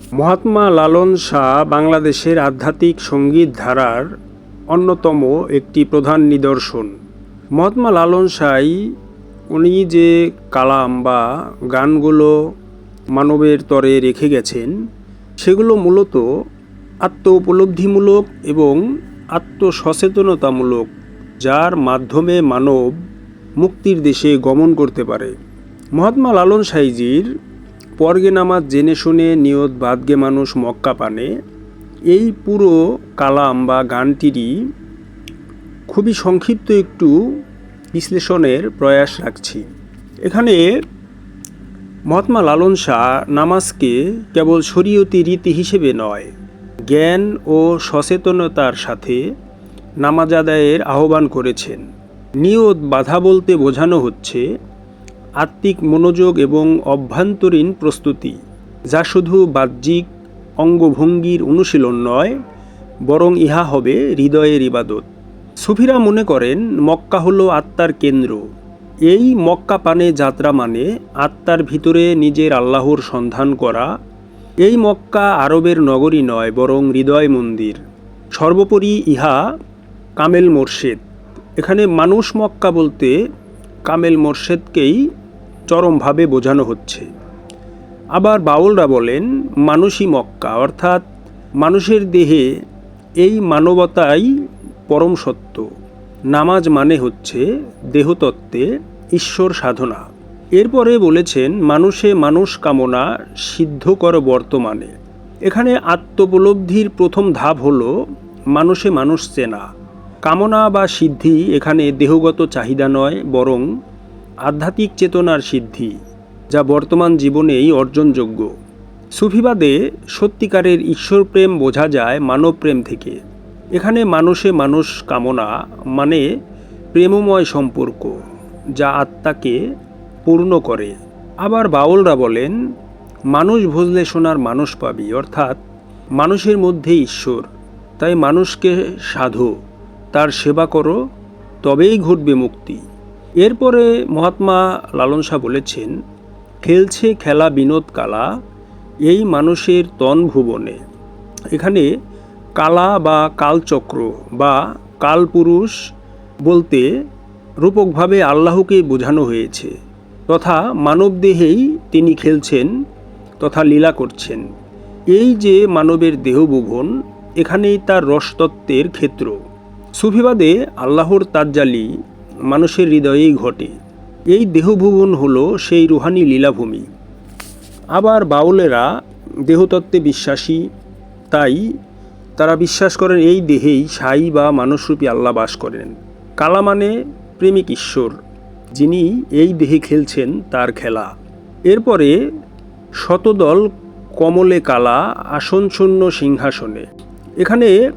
মহাত্মা লালন শাহ বাংলাদেশের আধ্যাত্মিক সংগীত ধারার অন্যতম একটি প্রধান নিদর্শন। মহাত্মা লালন শাহ উনি যে কালাম বা গানগুলো মানবের তরে রেখে গেছেন, সেগুলো মূলত আত্ম উপলব্ধিমূলক এবং আত্মসচেতনতামূলক, যার মাধ্যমে মানব মুক্তির দেশে গমন করতে পারে। মহাত্মা লালন সাইজির পর্গে নামাজ জেনে শুনে নিয়ত বাদগে মানুষ মক্কা পানে, এই পুরো কালাম বা গানটিরই খুবই সংক্ষিপ্ত একটু বিশ্লেষণের প্রয়াস রাখছি। এখানে মহাত্মা লালন শাহ নামাজকে কেবল শরীয়তি রীতি হিসেবে নয়, জ্ঞান ও সচেতনতার সাথে নামাজ আদায়ের আহ্বান করেছেন। নিয়ত বাধা বলতে বোঝানো হচ্ছে আত্মিক মনোযোগ এবং অভ্যন্তরীণ প্রস্তুতি, যা শুধু বাহ্যিক অঙ্গভঙ্গির অনুশীলন নয়, বরং ইহা হবে হৃদয়ের ইবাদত। সুফিরা মনে করেন, মক্কা হলো আত্মার কেন্দ্র। এই মক্কা পানে যাত্রা মানে আত্মার ভিতরে নিজের আল্লাহর সন্ধান করা। এই মক্কা আরবের নগরী নয়, বরং হৃদয় মন্দির। সর্বোপরি ইহা কামেল মোর্শেদ। এখানে মানুষ মক্কা বলতে কামেল মোর্শেদকেই চরমভাবে বোঝানো হচ্ছে। আবার বাউলরা বলেন, মানুষই মক্কা। অর্থাৎ, মানুষের দেহে এই মানবতাই পরম সত্য। নামাজ মানে হচ্ছে দেহতত্ত্বে ঈশ্বর সাধনা। এরপরে বলেছেন, মানুষে মানুষ কামনা সিদ্ধ কর বর্তমানে। এখানে আত্মোপলব্ধির প্রথম ধাপ হল, মানুষে মানুষ চেনা। কামনা বা সিদ্ধি এখানে দেহগত চাহিদা নয়, বরং আধ্যাত্মিক চেতনার সিদ্ধি, যা বর্তমান জীবনেই অর্জনযোগ্য। সুফিবাদে সত্যিকারের ঈশ্বর প্রেম বোঝা যায় মানব প্রেম থেকে। এখানে মানুষে মানুষ কামনা মানে প্রেমময় সম্পর্ক, যা আত্মাকে পূর্ণ করে। আবার বাউলরা বলেন, মানুষ ভজলে শোনার মানুষ পাবি। অর্থাৎ, মানুষের মধ্যে ঈশ্বর, তাই মানুষকে সাধো, তার সেবা করো, তবেই ঘটবে মুক্তি। এরপরে মহাত্মা লালন শাহ বলেছেন, খেলছে খেলা বিনোদ কালা, এই মানুষের তন ভুবনে। এখানে কালা বা কালচক্র বা কালপুরুষ বলতে রূপকভাবে আল্লাহকে বোঝানো হয়েছে, তথা মানবদেহেই তিনি খেলছেন তথা লীলা করছেন। এই যে মানবের দেহভুবন, এখানেই তার রসতত্ত্বের ক্ষেত্র। সুফিবাদে আল্লাহর তাজ্জালি মানুষের হৃদয়েই ঘটে। এই দেহভুবন হলো সেই রুহানি লীলাভূমি। আবার বাউলেরা দেহতত্ত্বে বিশ্বাসী, তাই তারা বিশ্বাস করেন এই দেহেই সাই বা মানুষরূপী আল্লাহ বাস করেন। কালা মানে প্রেমিক ঈশ্বর, যিনি এই দেহে খেলছেন তার খেলা। এরপরে শতদল কমলে কালা, আসনশূন্য সিংহাসনে। এখানে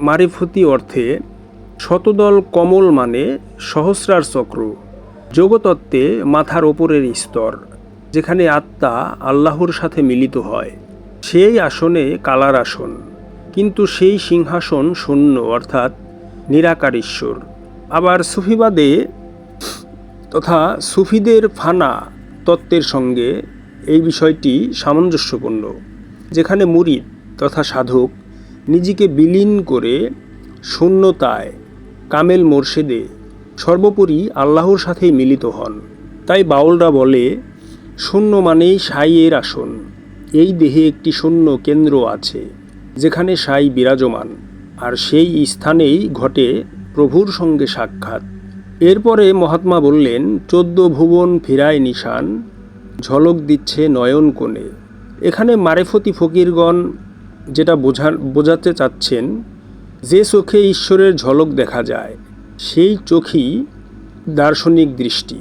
মারিফতি অর্থে শতদল কমল মানে সহস্রার চক্র, যোগতত্ত্বে মাথার ওপরের স্তর, যেখানে আত্মা আল্লাহর সাথে মিলিত হয়। সেই আসনে কালার আসন, কিন্তু সেই সিংহাসন শূন্য, অর্থাৎ নিরাকার ঈশ্বর আবার সুফিবাদে তথা সুফিদের ফানা তত্ত্বের সঙ্গে এই বিষয়টি সামঞ্জস্যপূর্ণ, যেখানে মুরিদ তথা সাধক নিজেকে বিলীন করে শূন্যতায় কামেল মোর্শেদে সর্বোপরি আল্লাহর সাথে মিলিত হন। তাই বাউলরা বলে, শূন্য মানেই সাইয়ের আসন। এই দেহে একটি শূন্য কেন্দ্র আছে, যেখানে সাই বিরাজমান। আর সেই স্থানেই ঘটে প্রভুর সঙ্গে সাক্ষাৎ। এরপরে মহাত্মা বললেন, চোদ্দ ভুবন ফিরায় নিশান, ঝলক দিচ্ছে নয়ন কোণে। এখানে মারেফতি ফকিরগণ যেটা বোঝা, বোঝাতে চাচ্ছেন যে চোখে ঈশ্বরের ঝলক দেখা যায়, সেই চোখই দার্শনিক দৃষ্টি।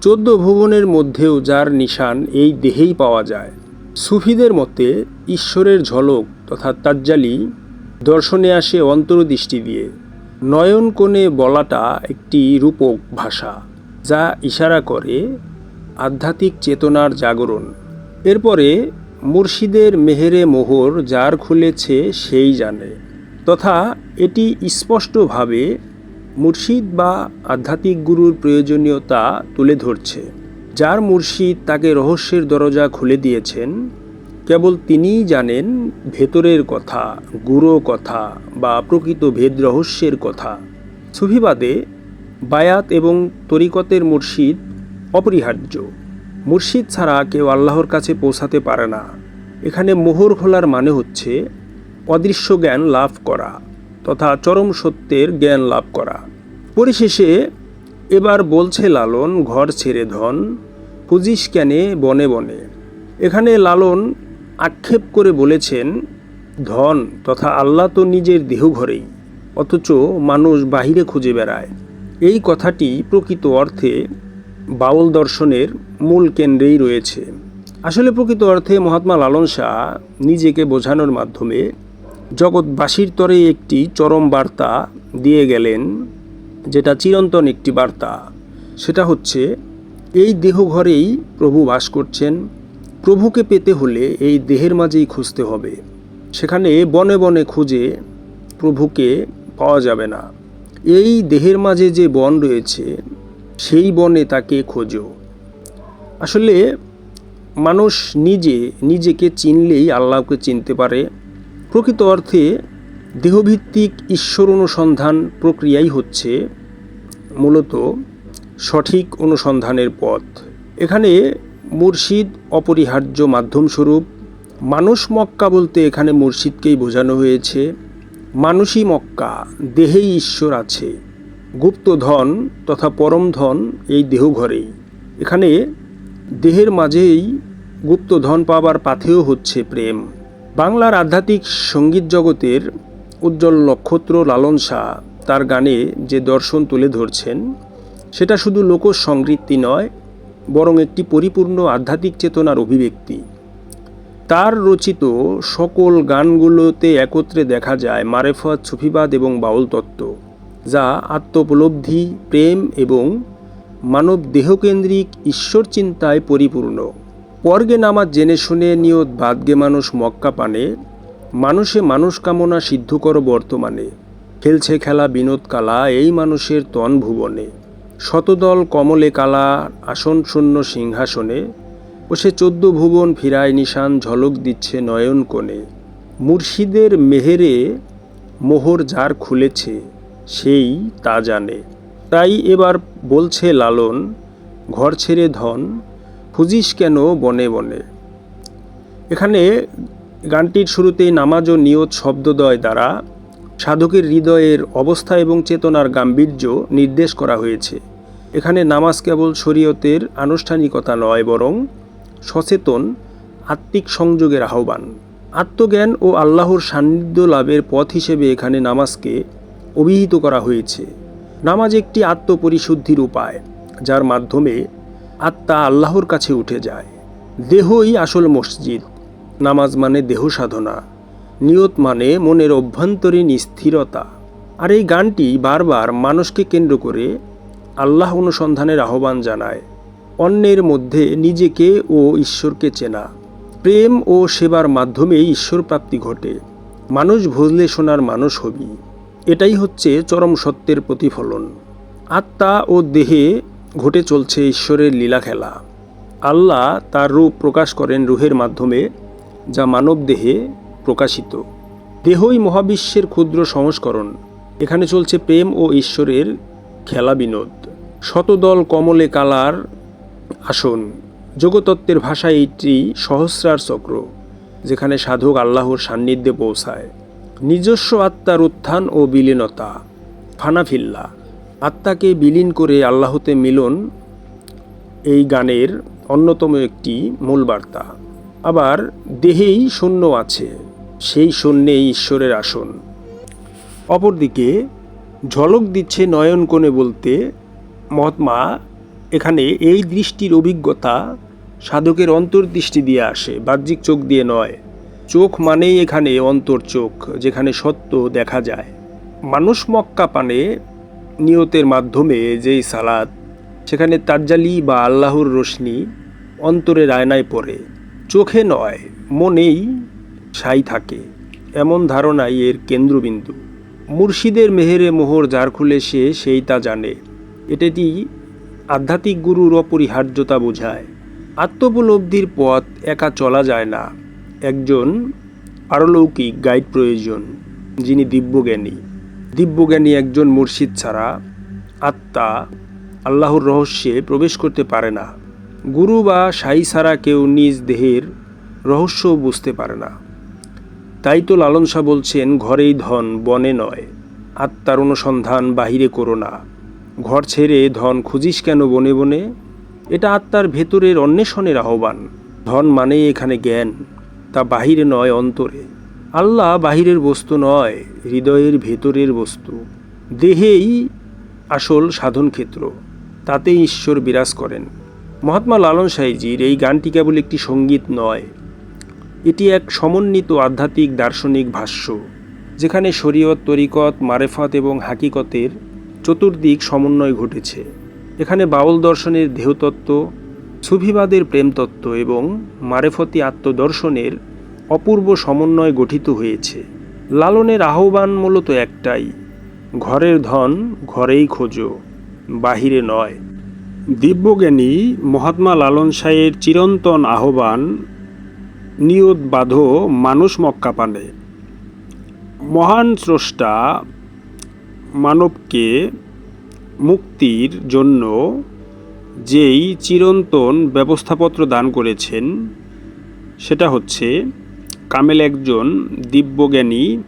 চোদ্দ ভুবনের মধ্যেও যার নিশান এই দেহেই পাওয়া যায়। সুফিদের মতে, ঈশ্বরের ঝলক তথা তাজ্জালি দর্শনে আসে অন্তর্দৃষ্টি দিয়ে। নয়ন কোণে বলাটা একটি রূপক ভাষা, যা ইশারা করে আধ্যাত্মিক চেতনার জাগরণ। এরপরে মুর্শিদের মেহেরে মোহর যার খুলেছে সেই জানে। তথা এটি স্পষ্টভাবে মুর্শিদ বা আধ্যাত্মিক গুরুর প্রয়োজনীয়তা তুলে ধরছে। যার মুর্শিদ তাকে রহস্যের দরজা খুলে দিয়েছেন, কেবল তিনিই জানেন ভেতরের কথা, গুরো কথা বা প্রকৃত ভেদ রহস্যের কথা। সুফিবাদে বায়াত এবং তরিকতের মুর্শিদ অপরিহার্য। মুর্শিদ ছাড়া কেউ আল্লাহর কাছে পৌঁছাতে পারে না। এখানে মোহর খোলার মানে হচ্ছে অদৃশ্য জ্ঞান লাভ করা তথা চরম সত্যের জ্ঞান লাভ করা। পরিশেষে, এবার বলছে লালন, ঘর ছেড়ে ধন, পুজিস কেনে বনে বনে। এখানে লালন আক্ষেপ করে বলেছেন, ধন তথা আল্লাহ তো নিজের দেহ ঘরেই, অথচ মানুষ বাহিরে খুঁজে বেড়ায়। এই কথাটি প্রকৃত অর্থে বাউল দর্শনের মূল কেন্দ্রেই রয়েছে। আসলে প্রকৃত অর্থে মহাত্মা লালন শাহ নিজেকে বোঝানোর মাধ্যমে জগৎবাসীর তরে একটি চরম বার্তা দিয়ে গেলেন, যেটা চিরন্তন একটি বার্তা। সেটা হচ্ছে, এই দেহ ঘরেই প্রভু বাস করছেন। প্রভুকে পেতে হলে এই দেহের মাঝেই খুঁজতে হবে। সেখানে বনে বনে খুঁজে প্রভুকে পাওয়া যাবে না। এই দেহের মাঝে যে বন রয়েছে, সেই বনে তাকে খোঁজো। আসলে, মানুষ নিজে নিজেকে চিনলেই আল্লাহকে চিনতে পারে। প্রকৃত অর্থে দেহভিত্তিক ঈশ্বর অনুসন্ধান প্রক্রিয়াই হচ্ছে মূলত সঠিক অনুসন্ধানের পথ। এখানে মুর্শিদ অপরিহার্য মাধ্যমস্বরূপ মানুষ মক্কা বলতে এখানে মুর্শিদকেই বোঝানো হয়েছে। মানুষই মক্কা, দেহেই ঈশ্বর আছে। গুপ্ত ধন তথা পরম ধন এই দেহঘরেই। এখানে দেহের মাঝেই গুপ্ত ধন পাবার পাথেও হচ্ছে প্রেম। বাংলার আধ্যাত্মিক সংগীত জগতের উজ্জ্বল নক্ষত্র লালন শাহ তার গানে যে দর্শন তুলে ধরছেন, সেটা শুধু লোকসংগীতি নয়, বরং একটি পরিপূর্ণ আধ্যাত্মিক চেতনার অভিব্যক্তি। তার রচিত সকল গানগুলোতে একত্রে দেখা যায় মারেফত, সুফিবাদ এবং বাউল তত্ত্ব, যা আত্মোপলব্ধি, প্রেম এবং মানব দেহকেন্দ্রিক ঈশ্বর চিন্তায় পরিপূর্ণ। পর্গে নামাজ জেনে শুনে নিয়ত বাদগে মানুষ মক্কা পানে, মানুষে মানুষ কামনা সিদ্ধ করো বর্তমানে। খেলছে খেলা বিনোদ কালা, এই মানুষের তন ভুবনে। শতদল কমলে কালা, আসন শূন্য সিংহাসনে। বসে চোদ্দ ভুবন ফিরায় নিশান, ঝলক দিচ্ছে নয়ন কোণে। মুর্শিদের মেহেরে মোহর যার খুলেছে, সেই তা জানে। তাই এবার বলছে লালন, ঘর ছেড়ে ধন খুঁজিস কেন বনে বনে? এখানে গানটির শুরুতেই নামাজ ও নিয়ত শব্দদয় দ্বারা সাধকের হৃদয়ের অবস্থা এবং চেতনার গাম্ভীর্য নির্দেশ করা হয়েছে। এখানে নামাজ কেবল শরীয়তের আনুষ্ঠানিকতা নয়, বরং সচেতন, আত্মিক সংযোগের আহ্বান। আত্মজ্ঞান ও আল্লাহর সান্নিধ্য লাভের পথ হিসেবে এখানে নামাজকে অভিহিত করা হয়েছে। নামাজ একটি আত্মপরিশুদ্ধির উপায়, যার মাধ্যমে আত্মা আল্লাহর কাছে উঠে যায়। দেহই আসল মসজিদ। নামাজ মানে দেহ সাধনা। নিয়ত মানে মনের অভ্যন্তরীণ স্থিরতা। আর এই গানটি বারবার মানুষকে কেন্দ্র করে আল্লাহ অনুসন্ধানের আহ্বান জানায়। অন্যের মধ্যে নিজেকে ও ঈশ্বরকে চেনা। প্রেম ও সেবার মাধ্যমে ঈশ্বর প্রাপ্তি ঘটে। মানুষ ভজলে শোনার মানুষ হবি। এটাই হচ্ছে চরম সত্যের প্রতিফলন। আত্মা ও দেহে ঘটে চলছে ঈশ্বরের লীলা খেলা। আল্লাহ তার রূপ প্রকাশ করেন রুহের মাধ্যমে, যা মানব দেহে প্রকাশিত। দেহই মহাবিশ্বের ক্ষুদ্র সংস্করণ। এখানে চলছে প্রেম ও ঈশ্বরের খেলা বিনোদ। শতদল কমলে কালার আসন। যোগতত্ত্বের ভাষায় এটি সহস্রার চক্র, যেখানে সাধক আল্লাহর সান্নিধ্যে পৌঁছায়। নিজস্ব আত্মার উত্থান ও বিলীনতা। ফানাফিল্লা। আত্মাকে বিলীন করে আল্লাহতে মিলন এই গানের অন্যতম একটি মূল বার্তা। আবার দেহেই শূন্য আছে, সেই শূন্যে ঈশ্বরের আসন। অপরদিকে, ঝলক দিচ্ছে নয়ন কোণে বলতে, মহাত্মা, এখানে এই দৃষ্টির অভিজ্ঞতা সাধকের অন্তর্দৃষ্টি দিয়ে আসে, বাহ্যিক চোখ দিয়ে নয়। চোখ মানেই এখানে অন্তর চোখ, যেখানে সত্য দেখা যায়। মানুষ মক্কা পানে নিয়তের মাধ্যমে যেই সালাদ সেখানে তাজ্জালি বা আল্লাহর রশ্মি অন্তরের আয়নায় পড়ে। চোখে নয়, মনেই সাই থাকে। এমন ধারণাই এর কেন্দ্রবিন্দু। মুর্শিদের মেহেরে মোহর যার খুলে সে সেই তা জানে। এটাটি আধ্যাত্মিক গুরুর অপরিহার্যতা বোঝায়। আত্মোপলব্ধির পথ একা চলা যায় না। একজন পারলৌকিক গাইড প্রয়োজন, যিনি দিব্যজ্ঞানী। দিব্যজ্ঞানী একজন মুর্শিদ ছাড়া আত্মা আল্লাহর রহস্যে প্রবেশ করতে পারে না। গুরু বা সাই ছাড়া কেউ নিজ দেহের রহস্য বুঝতে পারে না। তাই তো লালন শাহ বলছেন, ঘরেই ধন বনে নয়, আত্মার অনুসন্ধান বাহিরে করো না। ঘর ছেড়ে ধন খুঁজিস কেন বনে বনে? এটা আত্মার ভেতরের অন্বেষণের আহ্বান। ধন মানেই এখানে জ্ঞান, তা বাহিরে নয় অন্তরে। আল্লাহ বাহিরের বস্তু নয়, হৃদয়ের ভেতরের বস্তু। দেহেই আসল সাধন ক্ষেত্র, তাতেই ঈশ্বর বিরাজ করেন। মহাত্মা লালন সাইজির এই গানটি কেবল একটি সংগীত নয়, এটি এক সমন্বিত আধ্যাত্মিক দার্শনিক ভাষ্য, যেখানে শরীয়ত, তরিকত, মারেফত এবং হাকিকতের চতুর্দিক সমন্বয় ঘটেছে। এখানে বাউল দর্শনের দেহতত্ত্ব, সুফিবাদের প্রেমতত্ত্ব এবং মারেফতি আত্মদর্শনের অপূর্ব সমন্বয় গঠিত হয়েছে। লালনের আহ্বান মূলত একটাই, ঘরের ধন ঘরেই খোঁজো, বাহিরে নয়। দিব্যজ্ঞানী মহাত্মা লালন সাহের চিরন্তন আহ্বান, নিয়ত বাধ মানুষ মক্কা পানে মহান স্রষ্টা মানবকে মুক্তির জন্য যেই চিরন্তন ব্যবস্থাপত্র দান করেছেন, সেটা হচ্ছে কামেল একজন দিব্যজ্ঞানী,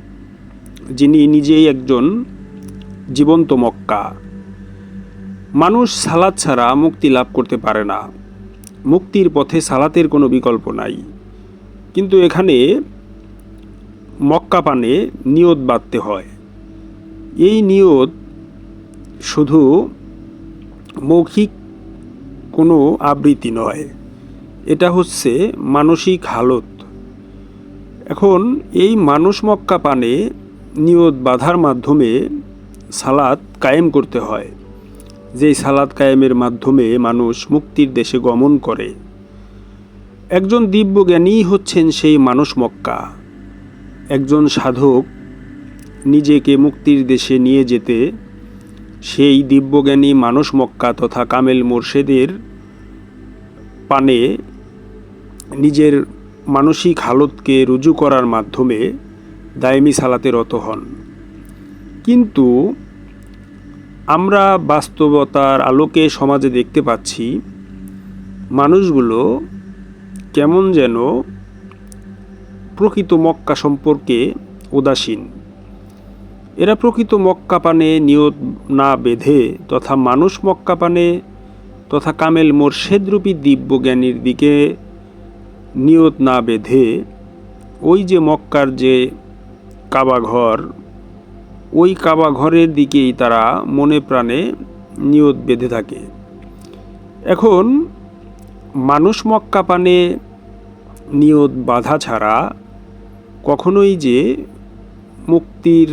যিনি নিজেই একজন জীবন্ত মক্কা। মানুষ সালাদ ছাড়া মুক্তি লাভ করতে পারে না। মুক্তির পথে সালাতের কোনো বিকল্প নাই। কিন্তু এখানে মক্কা পানে নিয়ত বাঁধতে হয়। এই নিয়ত শুধু মৌখিক কোনো আবৃত্তি নয়, এটা হচ্ছে মানসিক হালত। এখন এই মানুষ মক্কা পানে নিয়ত বাধার মাধ্যমে সালাদ কায়েম করতে হয়। যেই সালাদ কায়েমের মাধ্যমে মানুষ মুক্তির দেশে গমন করে। একজন দিব্যজ্ঞানী হচ্ছেন সেই মানুষ মক্কা। একজন সাধক নিজেকে মুক্তির দেশে নিয়ে যেতে সেই দিব্যজ্ঞানী মানুষ মক্কা তথা কামেল মোর্শেদের পানে নিজের মানসিক হালতকে রুজু করার মাধ্যমে দায়মি সালাতে রত হন। কিন্তু আমরা বাস্তবতার আলোকে সমাজে দেখতে পাচ্ছি, মানুষগুলো কেমন যেন প্রকৃত মক্কা সম্পর্কে উদাসীন। এরা প্রকৃত মক্কা পানে নিয়ত না বেঁধে তথা মানুষ মক্কা পানে তথা কামেল মোর্শেদরূপী দিব্যজ্ঞানীর দিকে নিয়ত না বেঁধে ওই যে মক্কার যে কাবাঘর ওই কাবাঘরের দিকেই তারা মনে প্রাণে নিয়ত বেঁধে থাকে। এখন মানুষ মক্কা পানে নিয়ত বাধা ছাড়া কখনোই যে মুক্তির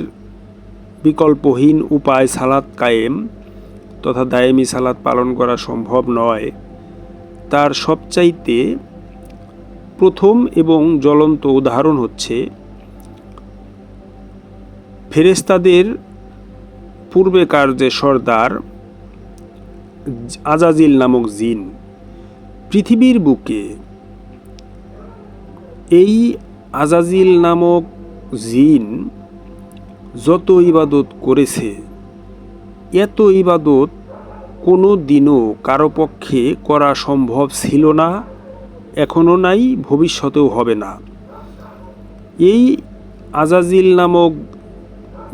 বিকল্পহীন উপায় সালাত কায়েম তথা দায়েমি সালাত পালন করা সম্ভব নয়, তার সবচাইতে প্রথম এবং জ্বলন্ত উদাহরণ হচ্ছে ফেরেস্তাদের পূর্বেকার যে সর্দার আজাজিল নামক জিন পৃথিবীর বুকে, এই আজাজিল নামক জিন যত ইবাদত করেছে, এত ইবাদত কোনো দিনও কারও পক্ষে করা সম্ভব ছিল না। এখনও নাই, ভবিষ্যতেও হবে না। এই আজাজিল নামক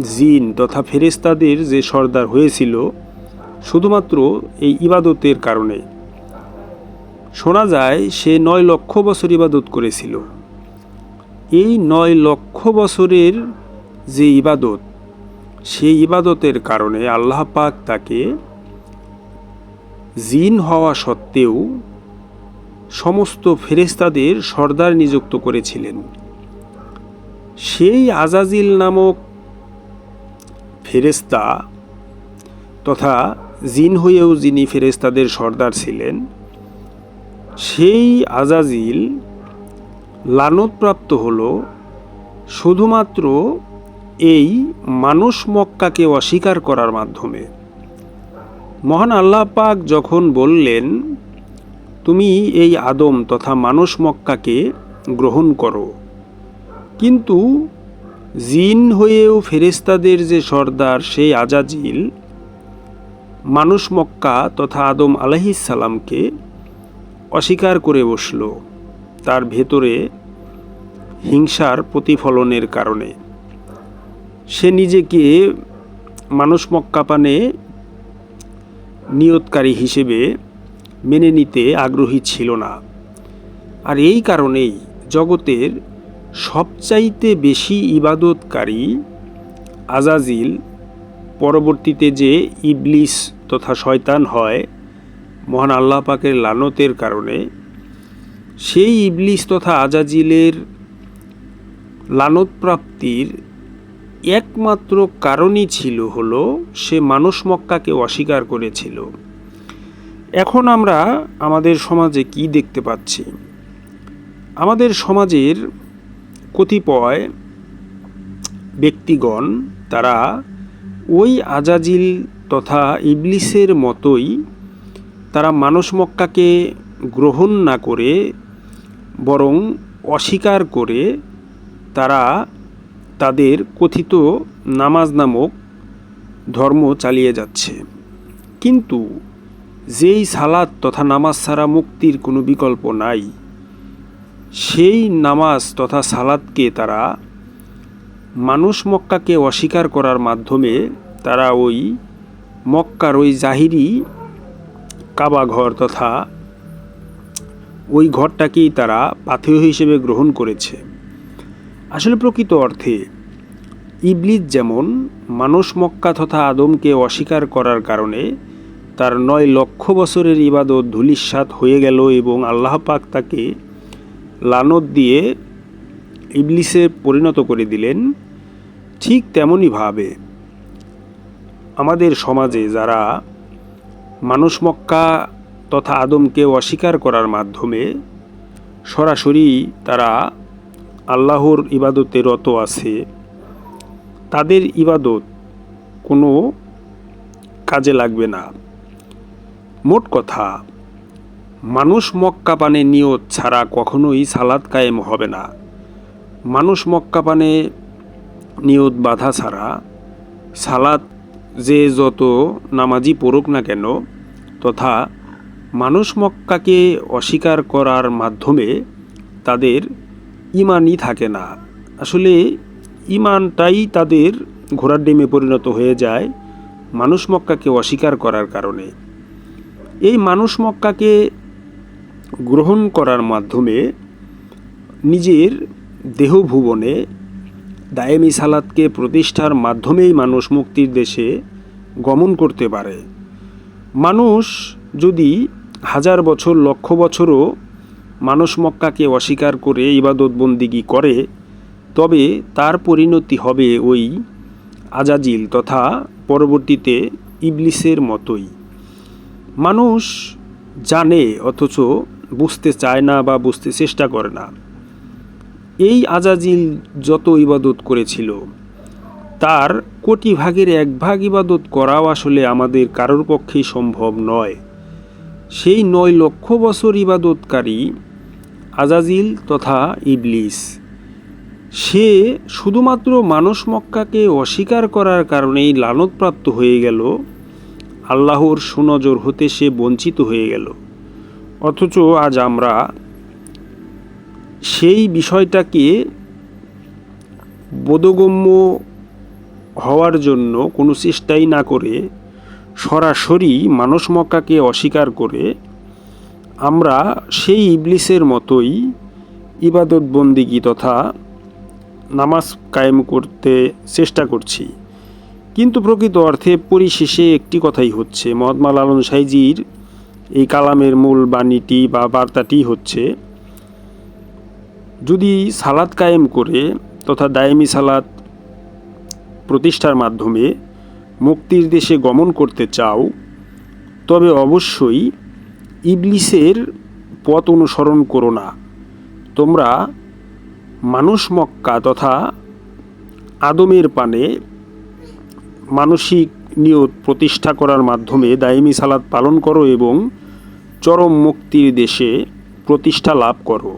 জিন তথা ফেরেস্তাদের যে সর্দার হয়েছিল, শুধুমাত্র এই ইবাদতের কারণে। শোনা যায়, সে নয় লক্ষ বছর ইবাদত করেছিল। এই নয় লক্ষ বছরের যে ইবাদত, সেই ইবাদতের কারণে আল্লাহ পাক তাকে জিন হওয়া সত্ত্বেও সমস্ত ফেরেস্তাদের সর্দার নিযুক্ত করেছিলেন। সেই আজাজিল নামক ফেরেস্তা তথা জিন হয়েও যিনি ফেরেস্তাদের সর্দার ছিলেন, সেই আজাজিল লানতপ্রাপ্ত হল শুধুমাত্র এই মানুষ মক্কাকে অস্বীকার করার মাধ্যমে। মহান আল্লাহ পাক যখন বললেন তুমি এই আদম তথা মানুষ মক্কাকে গ্রহণ করো। কিন্তু জিন হয়েও ফেরেস্তাদের যে সর্দার, সেই আজাজিল মানুষ মক্কা তথা আদম আলাহিসাল্লামকে অস্বীকার করে বসল তার ভেতরে হিংসার প্রতিফলনের কারণে। সে নিজেকে মানুষ মক্কাপানে নিয়তকারী হিসেবে মেনে নিতে আগ্রহী ছিল না। আর এই কারণেই জগতের সবচাইতে বেশি ইবাদতকারী আজাজিল পরবর্তীতে যে ইবলিস তথা শয়তান হয়, মহান আল্লাহ পাকের লানতের কারণে, সেই ইবলিস তথা আজাজিলের লানত প্রাপ্তির একমাত্র কারণই ছিল হলো সে মানুষ মক্কাকে অস্বীকার করেছিল। এখন আমরা আমাদের সমাজে কি দেখতে পাচ্ছি? আমাদের সমাজের কতিপয় ব্যক্তিগণ, তারা ওই আজাজিল তথা ইবলিসের মতোই তারা মানুষ মক্কাকে গ্রহণ না করে, বরং অস্বীকার করে তারা তাদের কথিত নামাজ নামক ধর্ম চালিয়ে যাচ্ছে। কিন্তু যেই সালাদ তথা নামাজ ছাড়া মুক্তির কোনো বিকল্প নাই, সেই নামাজ তথা সালাদকে তারা মানুষ মক্কাকে অস্বীকার করার মাধ্যমে তারা ওই মক্কার ওই জাহিরি কাবা ঘর তথা ওই ঘরটাকেই তারা পাথেয় হিসেবে গ্রহণ করেছে। আসলে প্রকৃত অর্থে ইবলিস যেমন মানুষ মক্কা তথা আদমকে অস্বীকার করার কারণে তার নয় লক্ষ বছরের ইবাদত ধুলিস্বাত হয়ে গেল এবং আল্লাহ পাক তাকে লানত দিয়ে ইবলিসে পরিণত করে দিলেন ঠিক তেমনইভাবে আমাদের সমাজে যারা মানুষ মক্কা তথা আদমকে অস্বীকার করার মাধ্যমে সরাসরি তারা আল্লাহর ইবাদতে রত আছে, তাদের ইবাদত কোনো কাজে লাগবে না। মোট কথা, মানুষ মক্কা পানে নিয়ত ছাড়া কখনোই সালাদ কায়েম হবে না। মানুষ মক্কা পানে নিয়ত বাধা ছাড়া সালাদ যে যত নামাজি পড়ুক না কেন, তথা মানুষ মক্কাকে অস্বীকার করার মাধ্যমে তাদের ইমানই থাকে না। আসলে ইমানটাই তাদের ঘোড়ার ডিমে পরিণত হয়ে যায় মানুষ মক্কাকে অস্বীকার করার কারণে। এই মানুষ মক্কাকে গ্রহণ করার মাধ্যমে নিজের দেহভুবনে দায়েমি সালাদকে প্রতিষ্ঠার মাধ্যমেই মানুষ মুক্তির দেশে গমন করতে পারে। মানুষ যদি হাজার বছর, লক্ষ বছরও মানুষ মক্কাকে অস্বীকার করে ইবাদত বন্দিগি করে, তবে তার পরিণতি হবে ওই আজাজিল তথা পরবর্তীতে ইবলিসের মতোই। মানুষ জানে, অথচ বুঝতে চায় না বা বুঝতে চেষ্টা করে না। এই আজাজিল যত ইবাদত করেছিল, তার কোটি ভাগের এক ভাগ ইবাদত করাও আসলে আমাদের কারোর পক্ষেই সম্ভব নয়। সেই নয় লক্ষ বছর ইবাদতকারী আজাজিল তথা ইবলিস, সে শুধুমাত্র মানুষ মক্কাকে অস্বীকার করার কারণেই লালনপ্রাপ্ত হয়ে গেল আল্লাহর সুনজর হতে সে বঞ্চিত হয়ে গেল। অথচ আজ আমরা সেই বিষয়টাকে বোধগম্য হওয়ার জন্য কোনো চেষ্টাই না করে সরাসরি মানুষ মক্কাকে অস্বীকার করে আমরা সেই ইবলিসের মতোই ইবাদত বন্দিগি তথা নামাজ কায়েম করতে চেষ্টা করছি। কিন্তু প্রকৃত অর্থে পরিশেষে একটি কথাই হচ্ছে মহাত্মা লালন সাইজির এই কালামের মূল বাণীটি বা বার্তাটি হচ্ছে, যদি সালাদ কায়েম করে তথা দায়েমি সালাদ প্রতিষ্ঠার মাধ্যমে মুক্তির দেশে গমন করতে চাও, তবে অবশ্যই ইবলিসের পথ অনুসরণ করো না। তোমরা মানুষ মক্কা তথা আদমের পানে মানসিক নিয়ত প্রতিষ্ঠা করার মাধ্যমে দায়মি সালাদ পালন করো এবং চরম মুক্তির দেশে প্রতিষ্ঠা লাভ করো।